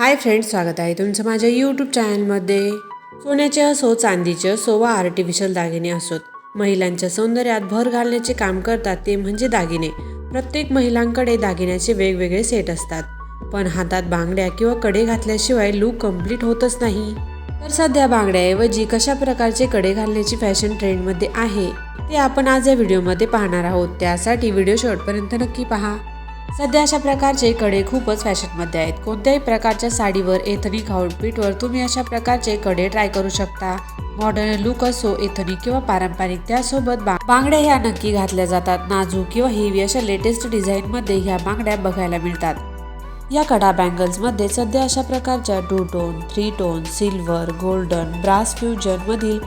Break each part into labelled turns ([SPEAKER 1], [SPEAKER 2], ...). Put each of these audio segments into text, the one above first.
[SPEAKER 1] Hi friends स्वागत आहे तुमचं माझ्या यूट्यूब चॅनलमध्ये सोन्याचे असो चांदीचे असो वा आर्टिफिशियल दागिने असोत. महिलांच्या सौंदर्यात भर घालण्याचे काम करतात ते म्हणजे दागिने. प्रत्येक महिलांकडे दागिन्याचे वेगवेगळे सेट असतात. पण हातात बांगड्या किंवा कडे घातल्याशिवाय लूक कंप्लीट होतच नाही. तर सध्या बांगड्याऐवजी कशा प्रकारचे कडे घालण्याची फॅशन ट्रेंडमध्ये आहे ते आपण आज या व्हिडिओमध्ये पाहणार आहोत. त्यासाठी व्हिडिओ शेवटपर्यंत नक्की पहा. सध्या अशा प्रकारचे कडे खूपच फॅशनमध्ये आहेत. कोणत्याही प्रकारच्या साडीवर एथनिक आउटफिटवर तुम्ही अशा प्रकारचे कडे ट्राय करू शकता. मॉडर्न लुक असो एथनिक किंवा पारंपरिक त्यासोबत बांगड्या ह्या नक्की घातल्या जातात. नाजूक किंवा हेवी अशा लेटेस्ट डिझाईनमध्ये ह्या बांगड्या बघायला मिळतात. या कडा बँगल्समध्ये सध्या अशा प्रकारच्या two tone three tone silver golden brass फ्युजनमधील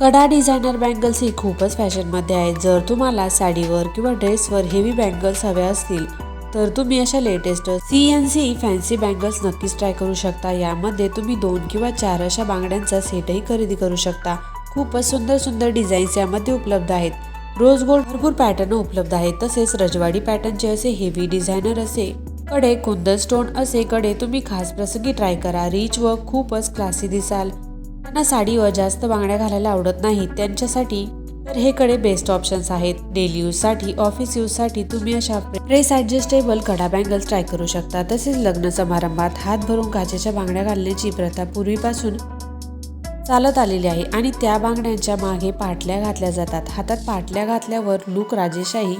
[SPEAKER 1] कडा डिझायनर बँगल्स ही खूपच फॅशनमध्ये आहेत. जर तुम्हाला साडीवर किंवा ड्रेसवर हेवी बँगल्स हव्या असतील तर तुम्ही अशा latest C N C fancy bangles नक्कीच ट्राय करू शकता. यामध्ये तुम्ही दोन किंवा चार अशा बांगड्यांचा सेटही खरेदी करू शकता. खूपच सुंदर सुंदर डिझाईन्स यामध्ये उपलब्ध आहेत. रोज गोल्ड भरपूर पॅटर्न उपलब्ध आहेत. तसेच रजवाडी पॅटर्नचे असे हेवी डिझायनर असे कडे कुंदन स्टोन असे कडे तुम्ही खास प्रसंगी ट्राय करा. रिच व खूपच क्लासी दिसाल. त्यांना साडीवर जास्त बांगड्या घालायला आवडत नाहीत. त्यांच्यासाठी तर हे कडे बेस्ट ऑप्शन्स आहेत. डेली यूजसाठी ऑफिस यूजसाठी तुम्ही अशा प्रेस ॲडजस्टेबल कडा बँगल्स ट्राय करू शकता. तसेच लग्न समारंभात हात भरून काचेच्या बांगड्या घालण्याची प्रथा पूर्वीपासून चालत आलेली आहे आणि त्या बांगड्यांच्या मागे पाटल्या घातल्या जातात. हातात पाटल्या घातल्यावर लूक राजेशाही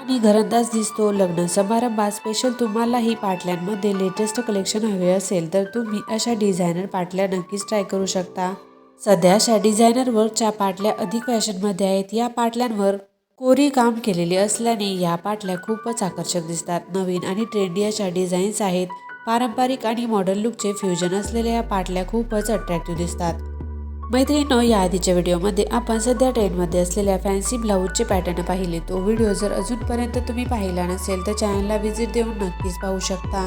[SPEAKER 1] आणि घरंदाज दिसतो. लग्न समारंभात स्पेशल तुम्हालाही पाटल्यांमध्ये लेटेस्ट कलेक्शन हवे असेल तर तुम्ही अशा डिझायनर पाटल्या नक्कीच ट्राय करू शकता. सध्या अशा डिझायनर वर्कच्या पाटल्या अधिक फॅशनमध्ये आहेत या पाटल्यांवर कोरी काम केलेले असल्याने या पाटल्या खूपच आकर्षक दिसतात. नवीन आणि ट्रेंडी अशा डिझाईन्स आहेत. पारंपरिक आणि मॉडर्न लुकचे फ्युजन असलेल्या या पाटल्या खूपच अट्रॅक्टिव्ह दिसतात. मैत्रिणीनो या आधीच्या व्हिडिओमध्ये आपण सध्या ट्रेंडमध्ये असलेल्या फॅन्सी ब्लाऊजचे पॅटर्न पाहिले. तो व्हिडिओ जर अजूनपर्यंत तुम्ही पाहिला नसेल तर चॅनलला व्हिजिट देऊन नक्कीच पाहू शकता.